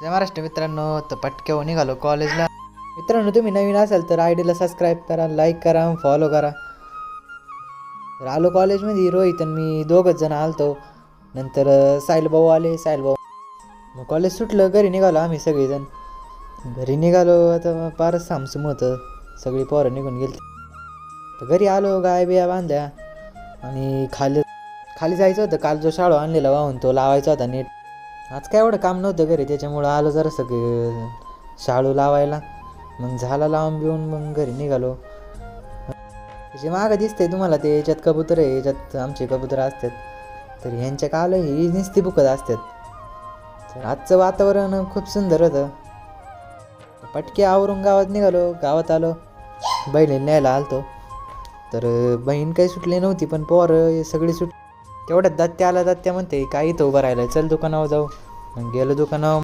जय महाराष्ट्र मित्रांनो तर पटक्यावर निघालो कॉलेजला मित्रांनो तुम्ही नवीन असाल तर आय डीला सबस्क्राईब करा लाईक करा फॉलो करा. तर आलो कॉलेजमध्ये रोहित आणि मी दोघंच जण आलतो. नंतर साहिलभाऊ आले साहिलभाऊ मग कॉलेज सुटलं घरी निघालो आम्ही सगळेजण. घरी निघालो आता फारच सामसूम होतं सगळी पोरं निघून गेली. तर घरी आलो गाय बिया बांधल्या. आणि खाली खाली जायचं होतं. काल जो शाळो आणलेला वाहून तो लावायचा होता नीट. आज काय एवढं काम नव्हतं घरी त्याच्यामुळं आलो जरा सगळं. शाळू लावायला. मग झाला लावून बिवून मग घरी निघालो. जे मागं दिसते तुम्हाला ते याच्यात कबूतर आहे याच्यात आमचे कबूतर असतात. तर ह्यांच्या काल ही नुसती बुकत असतात. तर आजचं वातावरण खूप सुंदर होतं. पटके आवरून गावात निघालो गावात आलो. बहिणी न्यायला आलतो. तर बहीण काही सुटली नव्हती पण पोर सगळी सुट तेवढ्यात दात्या आला दात्या म्हणते काय इथं उभं राहिलं चल दुकानावर जाऊ. मग गेलो दुकानावर